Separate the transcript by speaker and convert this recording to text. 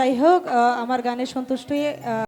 Speaker 1: যাই হোক আমার গানে সন্তুষ্ট হয়ে